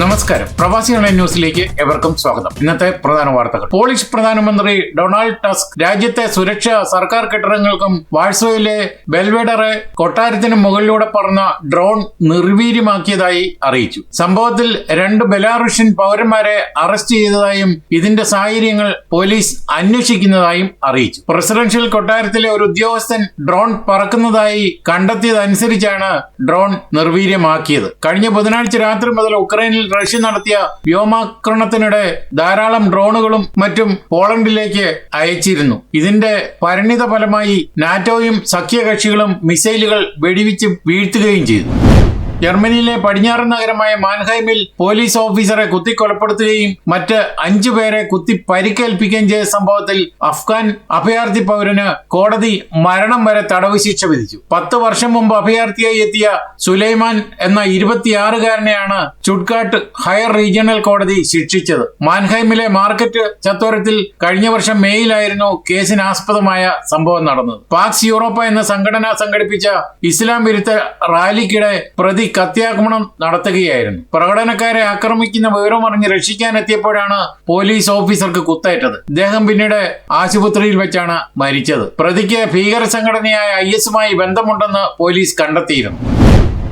നമസ്കാരം. പ്രവാസി ഓൺലൈൻ ന്യൂസിലേക്ക് എവർക്കും സ്വാഗതം. ഇന്നത്തെ പ്രധാന വാർത്തകൾ. പോളിഷ് പ്രധാനമന്ത്രി ഡൊണാൾഡ് ടസ്ക് രാജ്യത്തെ സുരക്ഷ സർക്കാർ കെട്ടിടങ്ങൾക്കും വാഴ്സോയിലെ ബെൽവേഡറെ കൊട്ടാരത്തിന് മുകളിലൂടെ പറന്ന ഡ്രോൺ നിർവീര്യമാക്കിയതായി അറിയിച്ചു. സംഭവത്തിൽ രണ്ട് ബെലാറുഷ്യൻ പൗരന്മാരെ അറസ്റ്റ് ചെയ്തതായും ഇതിന്റെ സാഹചര്യങ്ങൾ പോലീസ് അന്വേഷിക്കുന്നതായും അറിയിച്ചു. പ്രസിഡൻഷ്യൽ കൊട്ടാരത്തിലെ ഒരു ഉദ്യോഗസ്ഥൻ ഡ്രോൺ പറക്കുന്നതായി കണ്ടെത്തിയതനുസരിച്ചാണ് ഡ്രോൺ നിർവീര്യമാക്കിയത്. കഴിഞ്ഞ ബുധനാഴ്ച രാത്രി മുതൽ ഉക്രൈനിൽ റഷ്യ നടത്തിയ വ്യോമാക്രമണത്തിനിടെ ധാരാളം ഡ്രോണുകളും മറ്റും പോളണ്ടിലേക്ക് അയച്ചിരുന്നു. ഇതിന്റെ പരിണിത ഫലമായി നാറ്റോയും സഖ്യകക്ഷികളും മിസൈലുകൾ വെടിവെച്ച് വീഴ്ത്തുകയും ചെയ്തു. ജർമ്മനിയിലെ പടിഞ്ഞാറൻ നഗരമായ മാൻഹൈമിൽ പോലീസ് ഓഫീസറെ കുത്തിക്കൊലപ്പെടുത്തുകയും മറ്റ് അഞ്ചു പേരെ കുത്തി പരിക്കേൽപ്പിക്കുകയും ചെയ്ത സംഭവത്തിൽ അഫ്ഗാൻ അഭയാർത്ഥി പൗരന് കോടതി മരണം വരെ തടവ് ശിക്ഷ വിധിച്ചു. പത്ത് വർഷം മുമ്പ് അഭയാർത്ഥിയായി എത്തിയ സുലൈമാൻ എന്ന ഇരുപത്തിയാറുകാരനെയാണ് ചുട്ട്കാട്ട് ഹയർ റീജിയണൽ കോടതി ശിക്ഷിച്ചത്. മാൻഹൈമിലെ മാർക്കറ്റ് ചത്തോരത്തിൽ കഴിഞ്ഞ വർഷം മേയിലായിരുന്നു കേസിനാസ്പദമായ സംഭവം നടന്നത്. പാക്സ് യൂറോപ്പ എന്ന സംഘടന സംഘടിപ്പിച്ച ഇസ്ലാം വിരുദ്ധ റാലിക്കിടെ പ്രതി കത്തിയാക്രമണം നടത്തുകയായിരുന്നു. പ്രകടനക്കാരെ ആക്രമിക്കുന്ന വേരമറിനി രക്ഷിക്കാൻ എത്തിയപ്പോഴാണ് പോലീസ് ഓഫീസർക്ക് കുത്തേറ്റത്. ഇദ്ദേഹം പിന്നീട് ആശുപത്രിയിൽ വെച്ചാണ് മരിച്ചത്. പ്രതിക്ക് ഭീകര സംഘടനയായ ഐ എസുമായി ബന്ധമുണ്ടെന്ന് പോലീസ് കണ്ടെത്തിയിരുന്നു.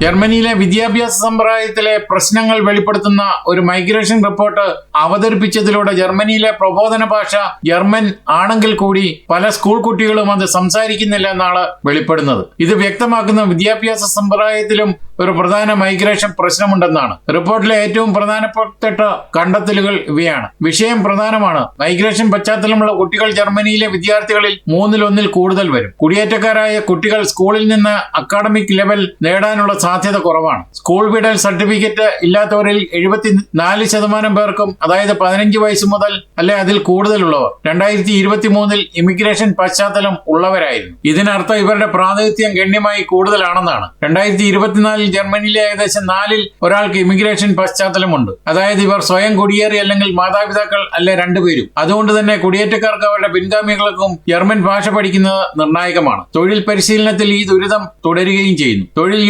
ജർമ്മനിയിലെ വിദ്യാഭ്യാസ സമ്പ്രദായത്തിലെ പ്രശ്നങ്ങൾ വെളിപ്പെടുത്തുന്ന ഒരു മൈഗ്രേഷൻ റിപ്പോർട്ട് അവതരിപ്പിച്ചതിലൂടെ ജർമ്മനിയിലെ പ്രബോധന ഭാഷ ജർമ്മൻ ആണെങ്കിൽ കൂടി പല സ്കൂൾ കുട്ടികളും അത് സംസാരിക്കുന്നില്ല എന്നാണ് വെളിപ്പെടുന്നത്. ഇത് വ്യക്തമാക്കുന്ന വിദ്യാഭ്യാസ സമ്പ്രദായത്തിലും ഒരു പ്രധാന മൈഗ്രേഷൻ പ്രശ്നമുണ്ടെന്നാണ്. റിപ്പോർട്ടിലെ ഏറ്റവും പ്രധാനപ്പെട്ട കണ്ടെത്തലുകൾ ഇവയാണ്. വിഷയം പ്രധാനമാണ്. മൈഗ്രേഷൻ പശ്ചാത്തലമുള്ള കുട്ടികൾ ജർമ്മനിയിലെ വിദ്യാർത്ഥികളിൽ മൂന്നിലൊന്നിൽ കൂടുതൽ വരും. കുടിയേറ്റക്കാരായ കുട്ടികൾ സ്കൂളിൽ നിന്ന് അക്കാഡമിക് ലെവൽ നേടാനുള്ള സാധ്യത കുറവാണ്. സ്കൂൾ വിടൽ സർട്ടിഫിക്കറ്റ് ഇല്ലാത്തവരിൽ എഴുപത്തി നാല് ശതമാനം പേർക്കും അതായത് പതിനഞ്ച് വയസ്സ് മുതൽ അല്ലെ അതിൽ കൂടുതലുള്ളവർ രണ്ടായിരത്തി ഇരുപത്തി മൂന്നിൽ ഇമിഗ്രേഷൻ പശ്ചാത്തലം ഉള്ളവരായിരുന്നു. ഇതിനർത്ഥം ഇവരുടെ പ്രാതിനിധ്യം ഗണ്യമായി കൂടുതലാണെന്നാണ്. രണ്ടായിരത്തി ഇരുപത്തിനാലിൽ ജർമ്മനിയിലെ ഏകദേശം നാലിൽ ഒരാൾക്ക് ഇമിഗ്രേഷൻ പശ്ചാത്തലമുണ്ട്. അതായത് ഇവർ സ്വയം കുടിയേറി അല്ലെങ്കിൽ മാതാപിതാക്കൾ അല്ലെ രണ്ടുപേരും. അതുകൊണ്ട് തന്നെ കുടിയേറ്റക്കാർക്ക് അവരുടെ പിൻഗാമികൾക്കും ജർമ്മൻ ഭാഷ പഠിക്കുന്നത് നിർണായകമാണ്. തൊഴിൽ പരിശീലനത്തിൽ ഈ ദുരിതം തുടരുകയും ചെയ്യുന്നു. തൊഴിൽ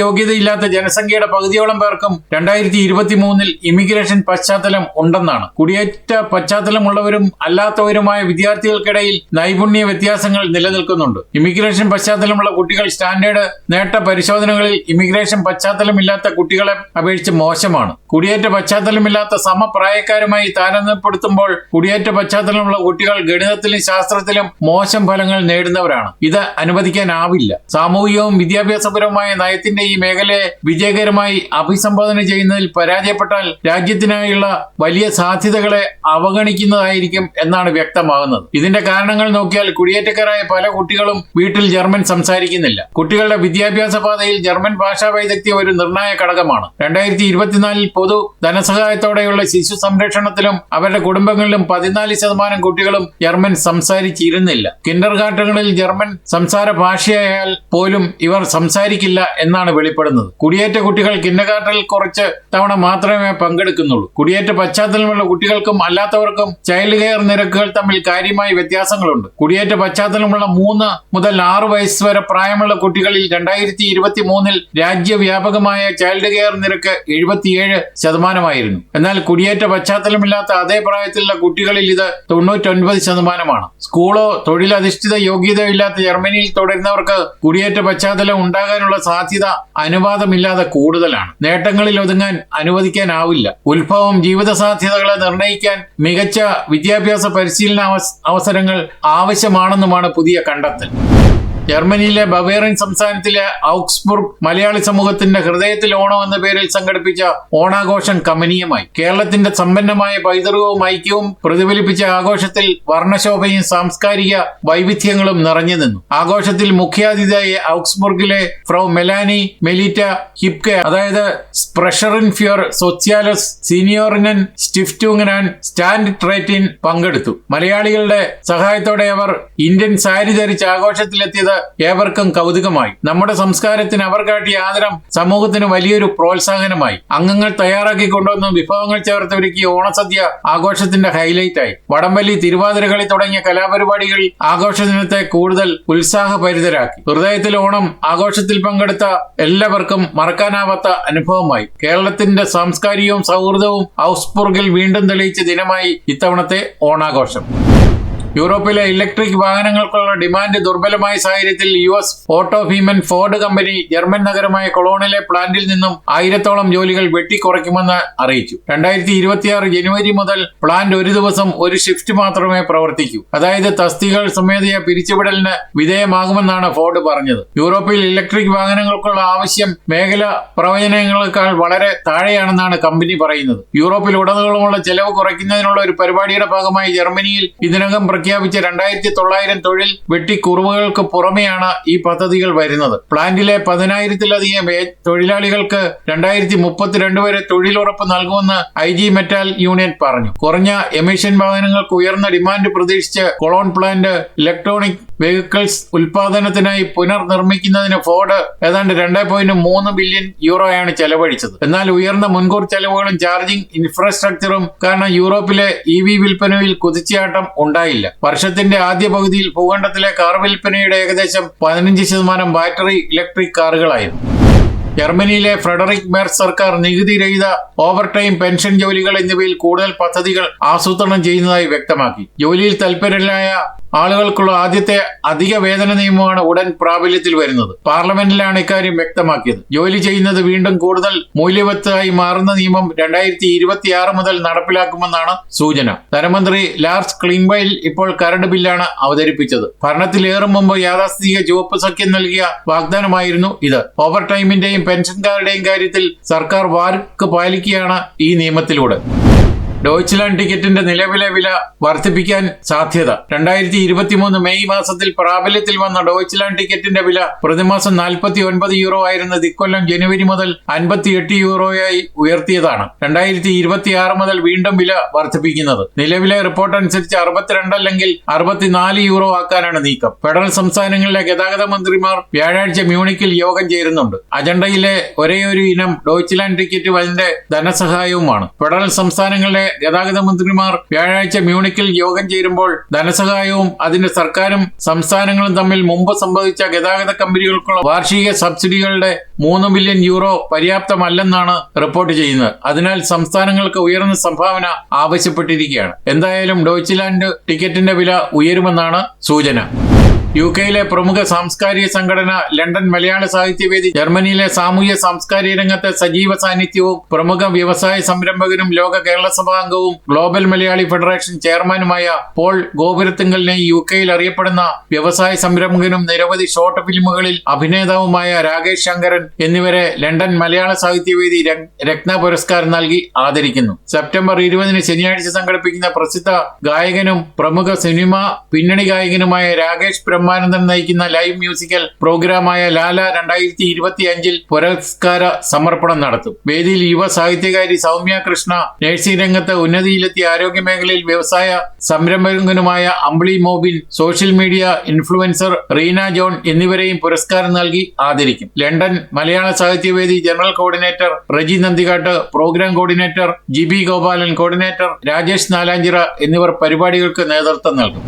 യോഗ്യതയില്ലാത്ത ജനസംഖ്യയുടെ പകുതിയോളം പേർക്കും രണ്ടായിരത്തി ഇരുപത്തി മൂന്നിൽ ഇമിഗ്രേഷൻ പശ്ചാത്തലം ഉണ്ടെന്നാണ്. കുടിയേറ്റ പശ്ചാത്തലമുള്ളവരും അല്ലാത്തവരുമായ വിദ്യാർത്ഥികൾക്കിടയിൽ നൈപുണ്യ വ്യത്യാസങ്ങൾ നിലനിൽക്കുന്നുണ്ട്. ഇമിഗ്രേഷൻ പശ്ചാത്തലമുള്ള കുട്ടികൾ സ്റ്റാൻഡേർഡ് നേട്ട പരിശോധനകളിൽ ഇമിഗ്രേഷൻ പശ്ചാത്തലമില്ലാത്ത കുട്ടികളെ അപേക്ഷിച്ച് മോശമാണ്. കുടിയേറ്റ പശ്ചാത്തലമില്ലാത്ത സമപ്രായക്കാരുമായി താരതമ്യപ്പെടുത്തുമ്പോൾ കുടിയേറ്റ പശ്ചാത്തലമുള്ള കുട്ടികൾ ഗണിതത്തിലും ശാസ്ത്രത്തിലും മോശം ഫലങ്ങൾ നേടുന്നവരാണ്. ഇത് അനുവദിക്കാനാവില്ല. സാമൂഹികവും വിദ്യാഭ്യാസപരവുമായ നയത്തിന്റെ ഈ മേഖലയെ വിജയകരമായി അഭിസംബോധന ചെയ്യുന്നതിൽ പരാജയപ്പെട്ടാൽ രാജ്യത്തിനായുള്ള വലിയ സാധ്യതകളെ അവഗണിക്കുന്നതായിരിക്കും എന്നാണ് വ്യക്തമാകുന്നത്. ഇതിന്റെ കാരണങ്ങൾ നോക്കിയാൽ കുടിയേറ്റക്കാരായ പല കുട്ടികളും വീട്ടിൽ ജർമ്മൻ സംസാരിക്കുന്നില്ല. കുട്ടികളുടെ വിദ്യാഭ്യാസ പാതയിൽ ജർമ്മൻ ഭാഷാ വൈദഗ്ധ്യം ഒരു നിർണായക ഘടകമാണ്. രണ്ടായിരത്തി ഇരുപത്തിനാലിൽ പൊതു ധനസഹായത്തോടെയുള്ള ശിശു സംരക്ഷണത്തിലും അവരുടെ കുടുംബങ്ങളിലും പതിനാല് ശതമാനം കുട്ടികളും ജർമ്മൻ സംസാരിച്ചിരുന്നില്ല. കിൻഡർ ഗാർട്ടനുകളിൽ ജർമ്മൻ സംസാര ഭാഷയായാൽ പോലും ഇവർ സംസാരിക്കില്ല എന്നാണ് വെളിപ്പെടുന്നത്. കുടിയേറ്റ കുട്ടികൾ കിൻഡർ കുറച്ച് തവണ മാത്രമേ പങ്കെടുക്കുന്നുള്ളൂ. കുടിയേറ്റ പശ്ചാത്തലമുള്ള കുട്ടികൾക്കും അല്ലാത്തവർക്കും ചൈൽഡ് കെയർ നിരക്കുകൾ തമ്മിൽ കാര്യമായ വ്യത്യാസങ്ങളുണ്ട്. കുടിയേറ്റ പശ്ചാത്തലമുള്ള മൂന്ന് മുതൽ ആറ് വയസ്സ് വരെ പ്രായമുള്ള കുട്ടികളിൽ രണ്ടായിരത്തി ഇരുപത്തി മൂന്നിൽ രാജ്യവ്യാപകമായ ചൈൽഡ് കെയർ നിരക്ക് എഴുപത്തിയേഴ് ശതമാനമായിരുന്നു. എന്നാൽ കുടിയേറ്റ പശ്ചാത്തലമില്ലാത്ത അതേ പ്രായത്തിലുള്ള കുട്ടികളിൽ ഇത് തൊണ്ണൂറ്റൊൻപത് ശതമാനമാണ്. സ്കൂളോ തൊഴിലധിഷ്ഠിത യോഗ്യതയോ ഇല്ലാത്ത ജർമ്മനിയിൽ തുടരുന്നവർക്ക് കുടിയേറ്റ പശ്ചാത്തലം ഉണ്ടാകാനുള്ള സാധ്യത അനുവാദമില്ലാതെ കൂടുതലാണ്. നേട്ടങ്ങളിൽ ഒതുങ്ങാൻ അനുവദിക്കാനാവില്ല. ഉത്ഭവം ജീവിത സാധ്യതകളെ നിർണയിക്കാൻ മികച്ച വിദ്യാഭ്യാസ പരിശീലന അവസരങ്ങൾ ആവശ്യമാണെന്നുമാണ് പുതിയ കണ്ടെത്തൽ. ജർമ്മനിയിലെ ബവേറിയൻ സംസ്ഥാനത്തിലെ ഔക്സ്ബുർഗ് മലയാളി സമൂഹത്തിന്റെ ഹൃദയത്തിൽ ഓണം എന്ന പേരിൽ സംഘടിപ്പിച്ച ഓണാഘോഷം കമനീയമായി. കേരളത്തിന്റെ സമ്പന്നമായ പൈതൃകവും ഐക്യവും പ്രതിഫലിപ്പിച്ച ആഘോഷത്തിൽ വർണശോഭയും സാംസ്കാരിക വൈവിധ്യങ്ങളും നിറഞ്ഞു നിന്നു. ആഘോഷത്തിൽ മുഖ്യാതിഥിയായി ഔക്സ്ബുർഗിലെ ഫ്രോ മെലാനി മെലിറ്റ ഹിപ്കെ അതായത് സ്പ്രഷറിൻ ഫ്യൂർ സോസ്യാലസ് സീനിയോറിനൻ സ്റ്റിഫ്റ്റൂങ്ങനാൻ സ്റ്റാൻഡ് ട്രേറ്റിൻ പങ്കെടുത്തു. മലയാളികളുടെ സഹായത്തോടെ അവർ ഇന്ത്യൻ സാരി ധരിച്ച് ആഘോഷത്തിലെത്തിയത് ഏവർക്കും കൗതുകമായി. നമ്മുടെ സംസ്കാരത്തിന് അവർ കാട്ടിയ ആദരം സമൂഹത്തിന് വലിയൊരു പ്രോത്സാഹനമായി. അംഗങ്ങൾ തയ്യാറാക്കി കൊണ്ടുവന്ന വിഭവങ്ങൾ ചേർത്ത് ഒരുക്കിയ ഓണസദ്യ ആഘോഷത്തിന്റെ ഹൈലൈറ്റായി വടംവലി തിരുവാതിരകളി തുടങ്ങിയ കലാപരിപാടികൾ ആഘോഷ ദിനത്തെ കൂടുതൽ ഉത്സാഹഭരിതരാക്കി. ഹൃദയത്തിൽ ഓണം ആഘോഷത്തിൽ പങ്കെടുത്ത എല്ലാവർക്കും മറക്കാനാവാത്ത അനുഭവമായി. കേരളത്തിന്റെ സാംസ്കാരികവും സൗഹൃദവും ഔസ്പുർഗിൽ വീണ്ടും തെളിയിച്ച ദിനമായി ഇത്തവണത്തെ ഓണാഘോഷം. യൂറോപ്പിലെ ഇലക്ട്രിക് വാഹനങ്ങൾക്കുള്ള ഡിമാൻഡ് ദുർബലമായ സാഹചര്യത്തിൽ യു എസ് ഓട്ടോ ഭീമൻ ഫോർഡ് കമ്പനി ജർമ്മൻ നഗരമായ കൊളോണിലെ പ്ലാന്റിൽ നിന്നും ആയിരത്തോളം ജോലികൾ വെട്ടിക്കുറയ്ക്കുമെന്ന് അറിയിച്ചു. രണ്ടായിരത്തി ഇരുപത്തിയാറ് ജനുവരി മുതൽ പ്ലാന്റ് ഒരു ദിവസം ഒരു ഷിഫ്റ്റ് മാത്രമേ പ്രവർത്തിക്കൂ. അതായത് തസ്തികൾ സ്വമേധയാ പിരിച്ചുവിടലിന് വിധേയമാകുമെന്നാണ് ഫോർഡ് പറഞ്ഞത്. യൂറോപ്പിൽ ഇലക്ട്രിക് വാഹനങ്ങൾക്കുള്ള ആവശ്യം മേഖല പ്രവചനങ്ങളെക്കാൾ വളരെ താഴെയാണെന്നാണ് കമ്പനി പറയുന്നത്. യൂറോപ്പിൽ ഉടനീളമുള്ള ചെലവ് കുറയ്ക്കുന്നതിനുള്ള ഒരു പരിപാടിയുടെ ഭാഗമായി ജർമ്മനിയിൽ ഇതിനകം പ്രഖ്യാപിച്ച രണ്ടായിരത്തി തൊള്ളായിരം തൊഴിൽ വെട്ടിക്കുറവുകൾക്ക് പുറമെയാണ് ഈ പദ്ധതികൾ വരുന്നത്. പ്ലാന്റിലെ പതിനായിരത്തിലധികം തൊഴിലാളികൾക്ക് രണ്ടായിരത്തി മുപ്പത്തിരണ്ട് വരെ തൊഴിലുറപ്പ് നൽകുമെന്ന് ഐ ജി മെറ്റാൽ യൂണിയൻ പറഞ്ഞു. കുറഞ്ഞ എമിഷൻ വാഹനങ്ങൾക്ക് ഉയർന്ന ഡിമാൻഡ് പ്രതീക്ഷിച്ച് കൊളോൺ പ്ലാന്റ് ഇലക്ട്രോണിക് വെഹിക്കിൾസ് ഉൽപാദനത്തിനായി പുനർനിർമ്മിക്കുന്നതിന് ഫോർഡ് ഏതാണ്ട് രണ്ട് പോയിന്റ് മൂന്ന് ബില്യൺ യൂറോയാണ് ചെലവഴിച്ചത്. എന്നാൽ ഉയർന്ന മുൻകൂർ ചെലവുകളും ചാർജിംഗ് ഇൻഫ്രാസ്ട്രക്ചറും കാരണം യൂറോപ്പിലെ ഇ വി വിൽപ്പനയിൽ കുതിച്ചാട്ടം ഉണ്ടായില്ല. വർഷത്തിന്റെ ആദ്യ പകുതിയിൽ ഭൂഖണ്ഡത്തിലെ കാർ വിൽപ്പനയുടെ ഏകദേശം പതിനഞ്ച് ശതമാനം ബാറ്ററി ഇലക്ട്രിക് കാറുകളായിരുന്നു. ജർമ്മനിയിലെ ഫ്രെഡറിക് മേർ സർക്കാർ നികുതി രഹിത ഓവർ ടൈം പെൻഷൻ ജോലികൾ എന്നിവയിൽ കൂടുതൽ പദ്ധതികൾ ആസൂത്രണം ചെയ്യുന്നതായി വ്യക്തമാക്കി. ജോലിയിൽ തൽപരരായ ആളുകൾക്കുള്ള ആദ്യത്തെ അധിക വേതന നിയമമാണ് ഉടൻ പ്രാബല്യത്തിൽ വരുന്നത്. പാർലമെന്റിലാണ് ഇക്കാര്യം വ്യക്തമാക്കിയത്. ജോലി ചെയ്യുന്നത് വീണ്ടും കൂടുതൽ മൂല്യവത്തായി മാറുന്ന നിയമം രണ്ടായിരത്തി ഇരുപത്തിയാറ് മുതൽ നടപ്പിലാക്കുമെന്നാണ് സൂചന. ധനമന്ത്രി ലാർസ് ക്ലിംബൈൽ ഇപ്പോൾ കരട് ബില്ലാണ് അവതരിപ്പിച്ചത്. ഭരണത്തിലേറും മുമ്പ് യാഥാസ്ഥിതിക ചുവപ്പ് സഖ്യം നൽകിയ വാഗ്ദാനമായിരുന്നു ഇത്. ഓവർ ടൈമിന്റെയും പെൻഷൻകാരുടെയും കാര്യത്തിൽ സർക്കാർ വാർക്ക് പാലിക്കുകയാണ് ഈ നിയമത്തിലൂടെ. ഡോയ്ച്ച്ലാൻഡ് ടിക്കറ്റിന്റെ നിലവിലെ വില വർദ്ധിപ്പിക്കാൻ സാധ്യത. രണ്ടായിരത്തി ഇരുപത്തിമൂന്ന് മെയ് മാസത്തിൽ പ്രാബല്യത്തിൽ വന്ന ഡോയ്ച്ച്ലാൻഡ് ടിക്കറ്റിന്റെ വില പ്രതിമാസം നാൽപ്പത്തി ഒൻപത് യൂറോ ആയിരുന്നത് ഇക്കൊല്ലം ജനുവരി മുതൽ അൻപത്തിയെട്ട് യൂറോയായി ഉയർത്തിയതാണ്. രണ്ടായിരത്തി ഇരുപത്തിയാറ് മുതൽ വീണ്ടും വില വർദ്ധിപ്പിക്കുന്നത്. നിലവിലെ റിപ്പോർട്ട് അനുസരിച്ച് അറുപത്തിരണ്ട് അല്ലെങ്കിൽ അറുപത്തിനാല് യൂറോ ആക്കാനാണ് നീക്കം. ഫെഡറൽ സംസ്ഥാനങ്ങളിലെ ഗതാഗത മന്ത്രിമാർ വ്യാഴാഴ്ച മ്യൂണിക്കിൽ യോഗം ചേരുന്നുണ്ട്. അജണ്ടയിലെ ഒരേയൊരു ഇനം ഡോയ്ച്ച്ലാൻഡ് ടിക്കറ്റ് അതിന്റെ ധനസഹായവുമാണ്. ഫെഡറൽ സംസ്ഥാനങ്ങളിലെ ഗതാഗത മന്ത്രിമാർ വ്യാഴാഴ്ച മ്യൂണിക്കിൽ യോഗം ചേരുമ്പോൾ ധനസഹായവും അതിന്റെ സർക്കാരും സംസ്ഥാനങ്ങളും തമ്മിൽ മുമ്പ് സംഭവിച്ച ഗതാഗത കമ്പനികൾക്കുള്ള വാർഷിക സബ്സിഡികളുടെ മൂന്ന് ബില്യൺ യൂറോ പര്യാപ്തമല്ലെന്നാണ് റിപ്പോർട്ട് ചെയ്യുന്നത്. അതിനാൽ സംസ്ഥാനങ്ങൾക്ക് ഉയർന്ന സംഭാവന ആവശ്യപ്പെട്ടിരിക്കുകയാണ്. എന്തായാലും ഡോയ്ച്ച്ലാൻഡ് ടിക്കറ്റിന്റെ വില ഉയരുമെന്നാണ് സൂചന. യു കെയിലെ പ്രമുഖ സാംസ്കാരിക സംഘടന ലണ്ടൻ മലയാള സാഹിത്യവേദി ജർമ്മനിയിലെ സാമൂഹ്യ സാംസ്കാരിക രംഗത്തെ സജീവ സാന്നിധ്യവും പ്രമുഖ വ്യവസായ സംരംഭകനും ലോക കേരള സഭാ അംഗവും ഗ്ലോബൽ മലയാളി ഫെഡറേഷൻ ചെയർമാനുമായ പോൾ ഗോപുരത്തിങ്കലിനെ യു കെയിൽ അറിയപ്പെടുന്ന വ്യവസായ സംരംഭകനും നിരവധി ഷോർട്ട് ഫിലിമുകളിൽ അഭിനേതാവുമായ രാകേഷ് ശങ്കരൻ എന്നിവരെ ലണ്ടൻ മലയാള സാഹിത്യവേദി രത്ന പുരസ്കാരം നൽകി ആദരിക്കുന്നു. സെപ്റ്റംബർ ഇരുപതിന് ശനിയാഴ്ച സംഘടിപ്പിക്കുന്ന പ്രസിദ്ധ ഗായകനും പ്രമുഖ സിനിമ പിന്നണി ഗായകനുമായ രാകേഷ് ബ്രഹ്മാനന്ദൻ നയിക്കുന്ന ലൈവ് മ്യൂസിക്കൽ പ്രോഗ്രാമായ ലാല രണ്ടായിരത്തി ഇരുപത്തി അഞ്ചിൽ പുരസ്കാര സമർപ്പണം നടത്തും. വേദിയിൽ യുവ സാഹിത്യകാരി സൗമ്യ കൃഷ്ണ നഴ്സിംഗ് രംഗത്ത് ഉന്നതിയിലെത്തിയ ആരോഗ്യ മേഖലയിൽ വ്യവസായ സംരംഭകനുമായ Ambili Mobin social media influencer Reena John എന്നിവരെയും പുരസ്കാരം നൽകി ആദരിക്കും. London Malayala Sahithyavedi general coordinator Reji Nandikattu program coordinator G B Gopalan coordinator Rajesh Nalanchira എന്നിവർ പരിപാടികൾക്ക് നേതൃത്വം നൽകും.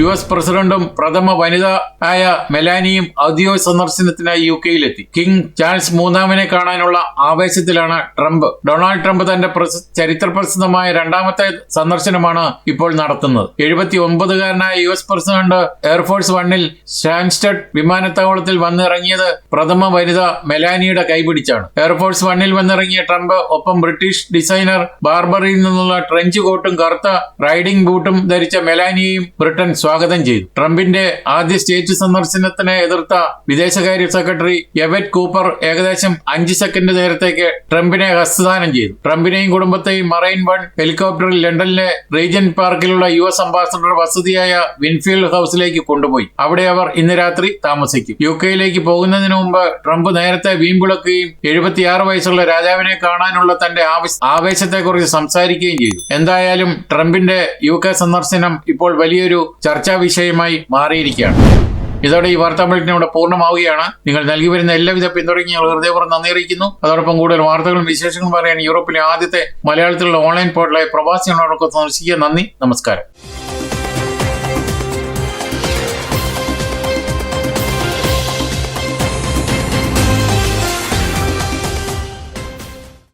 യു എസ് പ്രസിഡന്റും പ്രഥമ വനിത ആയ മെലാനിയും ഔദ്യോഗിക സന്ദർശനത്തിനായി യു കെയിലെത്തി കിങ് ചാൾസ് മൂന്നാമനെ കാണാനുള്ള ആവേശത്തിലാണ് ട്രംപ്. ഡൊണാൾഡ് ട്രംപ് തന്റെ ചരിത്ര ചരിത്രപ്രസിദ്ധമായ രണ്ടാമത്തെ സന്ദർശനമാണ് ഇപ്പോൾ നടത്തുന്നത്. എഴുപത്തി ഒമ്പതുകാരനായ U S president air force വണ്ണിൽ സ്റ്റാൻസ്റ്റഡ് വിമാനത്താവളത്തിൽ വന്നിറങ്ങിയത് പ്രഥമ വനിത മെലാനിയുടെ കൈപിടിച്ചാണ്. എയർഫോഴ്സ് വണ്ണിൽ വന്നിറങ്ങിയ ട്രംപ് ഒപ്പം ബ്രിട്ടീഷ് ഡിസൈനർ ബാർബറിയിൽ നിന്നുള്ള ട്രെഞ്ച് കോട്ടും കറുത്ത റൈഡിംഗ് ബൂട്ടും ധരിച്ച മെലാനിയെയും ബ്രിട്ടൻ സ്വാഗതം ചെയ്തു. ട്രംപിന്റെ ആദ്യ സ്റ്റേറ്റ് സന്ദർശനത്തിനെ എതിർത്ത വിദേശകാര്യ സെക്രട്ടറി എവറ്റ് കൂപ്പർ ഏകദേശം അഞ്ച് സെക്കൻഡ് നേരത്തേക്ക് ട്രംപിനെ ഹസ്തദാനം ചെയ്തു. ട്രംപിനെയും കുടുംബത്തെയും മറൈൻ വൺ ഹെലികോപ്റ്ററിൽ ലണ്ടനിലെ റീജൻ പാർക്കിലുള്ള യു എസ് അംബാസഡർ വസതിയായ വിൻഫീൽഡ് ഹൌസിലേക്ക് കൊണ്ടുപോയി. അവിടെ അവർ ഇന്ന് രാത്രി താമസിക്കും. യു കെയിലേക്ക് പോകുന്നതിന് മുമ്പ് ട്രംപ് നേരത്തെ വീമ്പിളക്കുകയും എഴുപത്തിയാറ് വയസ്സുള്ള രാജാവിനെ കാണാനുള്ള തന്റെ ആവേശത്തെക്കുറിച്ച് സംസാരിക്കുകയും ചെയ്തു. എന്തായാലും ട്രംപിന്റെ യു കെ സന്ദർശനം ഇപ്പോൾ വലിയൊരു ചർച്ചാ വിഷയമായി മാറിയിരിക്കുകയാണ്. ഇതോടെ ഈ വാർത്താ ബുള്ളറ്റിൻ ഇവിടെ പൂർണമാവുകയാണ്. നിങ്ങൾ നൽകി വരുന്ന എല്ലാവിധ പിന്തുണയ്ക്ക് ഞങ്ങൾ ഹൃദയപൂർവം നന്ദി അറിയിക്കുന്നു. അതോടൊപ്പം കൂടുതൽ വാർത്തകളും വിശേഷങ്ങളും പറയാൻ യൂറോപ്പിലെ ആദ്യത്തെ മലയാളത്തിലുള്ള ഓൺലൈൻ പോർട്ടലായ പ്രവാസികളോടൊപ്പം സന്ദർശിക്കുക. നന്ദി നമസ്കാരം.